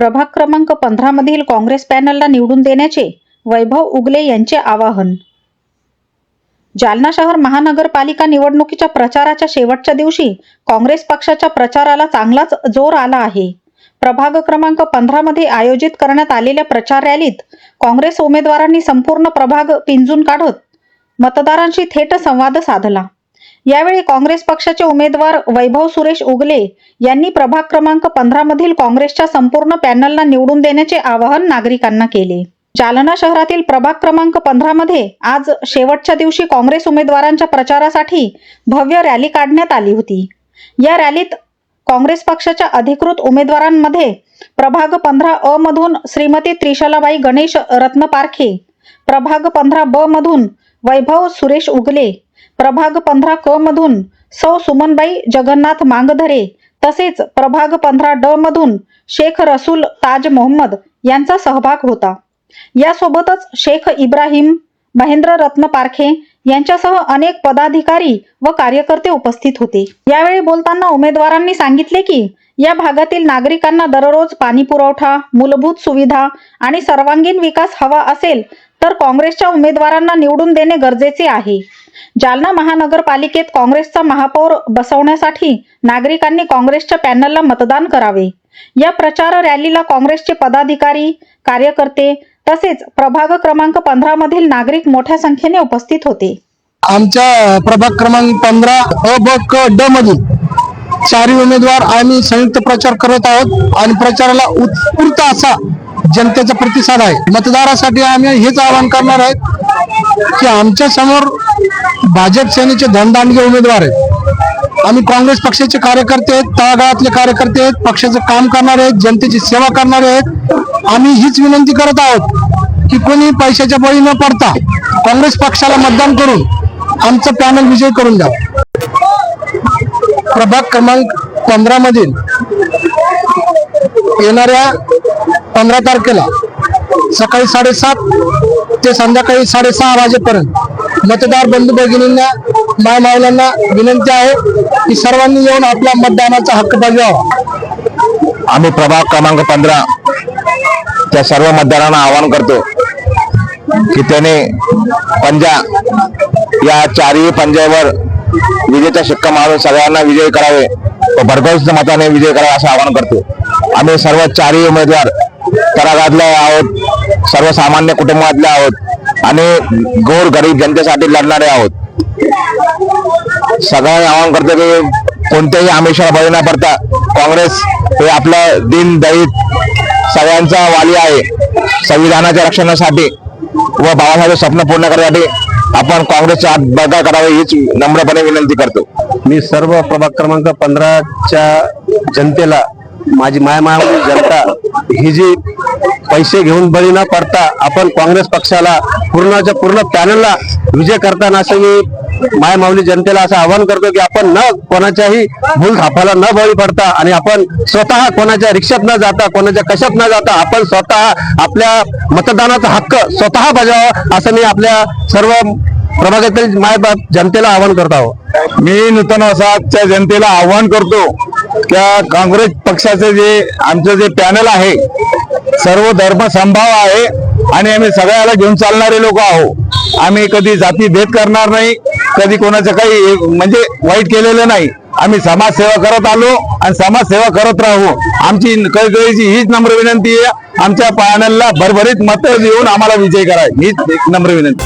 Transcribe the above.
प्रभाग क्रमांक पंधरा मधील काँग्रेस पॅनलला निवडून देण्याचे वैभव उगले यांचे आवाहन. जालना शहर महानगरपालिका निवडणुकीच्या प्रचाराच्या शेवटच्या दिवशी काँग्रेस पक्षाच्या प्रचाराला चांगलाच जोर आला आहे. प्रभाग क्रमांक पंधरा मध्ये आयोजित करण्यात आलेल्या प्रचार रॅलीत काँग्रेस उमेदवारांनी संपूर्ण प्रभाग पिंजून काढत मतदारांशी थेट संवाद साधला. यावेळी काँग्रेस पक्षाचे उमेदवार वैभव सुरेश उगले यांनी प्रभाग क्रमांक पंधरा मधील काँग्रेसच्या संपूर्ण पॅनलला निवडून देण्याचे आवाहन नागरिकांना केले. जालना शहरातील प्रभाग क्रमांक पंधरा मध्ये आज शेवटच्या दिवशी काँग्रेस उमेदवारांच्या प्रचारासाठी भव्य रॅली काढण्यात आली होती. या रॅलीत काँग्रेस पक्षाच्या अधिकृत उमेदवारांमध्ये प्रभाग पंधरा अ मधून श्रीमती त्रिशलाबाई गणेश रत्न पारखे प्रभाग पंधरा ब मधून वैभव सुरेश उगले. प्रभाग पंधरा क मधून सौ सुमनबाई जगन्नाथ मांगधरे. तसेच प्रभाग पंधरा ड मधून शेख रसूल ताज मोहम्मद यांचा सहभाग होता. यासोबतच शेख इब्राहिम महेंद्र रत्न पारखे यांच्यासह अनेक पदाधिकारी व कार्यकर्ते उपस्थित होते. यावेळी बोलताना उमेदवारांनी सांगितले की या भागातील नागरिकांना दररोज पाणी पुरवठा मूलभूत सुविधा आणि सर्वांगीण विकास हवा असेल तर काँग्रेसच्या उमेदवारांना निवडून देणे गरजेचे आहे. जालना महानगरपालिकेत काँग्रेसचा महापौर बसवण्यासाठी नागरिकांनी काँग्रेसच्या पॅनलला मतदान करावे. या प्रचार रॅलीला काँग्रेसचे पदाधिकारी कार्यकर्ते तसेच प्रभाग क्रमांक पंधरा मधील नागरिक मोठ्या संख्येने उपस्थित होते. आमच्या प्रभाग क्रमांक पंधरा अ ब क ड मधील चारही उमेदवार आम्ही संयुक्त प्रचार करत आहोत आणि प्रचाराला उत्स्फूर्त असा जनतेचा प्रतिसाद आहे. मतदारासाठी आम्ही हेच आवाहन करणार आहेत की आमच्यासमोर भाजप सेनेचे धनदांडगे उमेदवार आहेत. आम्ही काँग्रेस पक्षाचे कार्यकर्ते आहेत तळागाळातले कार्यकर्ते आहेत पक्षाचं काम करणारे आहेत जनतेची सेवा करणारे आहेत. आम्ही हीच विनंती करत आहोत की कोणी पैशाच्या बळी न पडता काँग्रेस पक्षाला मतदान करून आमचं पॅनल विजय करून द्या. प्रभाग क्रमांक पंधरा मधील येणाऱ्या पंधरा तारखेला सकाळी साडेसात ते संध्याकाळी साडेसहा वाजेपर्यंत मतदार बंधू भगिनींना माय मावल्यांना विनंती आहे की सर्वांनी येऊन आपला मतदानाचा हक्क बजावा. आम्ही प्रभाग क्रमांक पंधरा त्या सर्व मतदारांना आवाहन करतो की त्याने पंजा या चारही पंजावर विजेचा शिक्का मारून सगळ्यांना विजयी करावे. व भरघोस मताने विजय करावा असं आवाहन करतो. आम्ही सर्व चारही उमेदवार तरागातले आहोत सर्वसामान्य कुटुंबातले आहोत आणि गोर गरीब जनतेसाठी लढणारे आहोत. सगळ्यांना आवाहन करतो की कोणत्याही आमिषाला बळी न पडता काँग्रेस हे आपलं दिन दलित सगळ्यांचा वाली आहे. संविधानाच्या रक्षणासाठी व बाबासाहेब स्वप्न पूर्ण करण्यासाठी आपण काँग्रेसच्या हात बळकट करावी हीच नम्रपणे विनंती करतो. मी सर्व प्रभाग क्रमांक पंधराच्या जनतेला माझी माय मायावरी जनता ही जी पैसे घेऊन बळी न पडता आपण काँग्रेस पक्षाला पूर्णच्या पूर्ण पॅनलला विजय करताना असं मी माय माऊली जनतेला असं आवाहन करतो की आपण न कोणाच्याही भूल थापाला न बळी पडता आणि आपण स्वतः कोणाच्या रिक्षात न जाता कोणाच्या कशात न जाता आपण स्वतः आपल्या मतदानाचा हक्क स्वतः बजावा असं मी आपल्या सर्व प्रभागातील मायबाप जनतेला आवाहन करत आहोत. मी नूतन वसाहतच्या जनतेला आवाहन करतो त्या काँग्रेस पक्षाचे जे आमचं जे पॅनल आहे सर्व धर्म संभाव आहे आणि आम्ही सगळ्याला घेऊन चालणारे लोक आहो. आम्ही कधी जाती भेद करणार नाही कधी कोणाचं काही म्हणजे वाईट केलेलं नाही. आम्ही समाजसेवा करत आलो आणि समाजसेवा करत राहू. आमची कळकळीची हीच नम्र विनंती आहे. आमच्या पॅनलला भरभरीत मत देऊन आम्हाला विजय कराय हीच एक नम्र विनंती.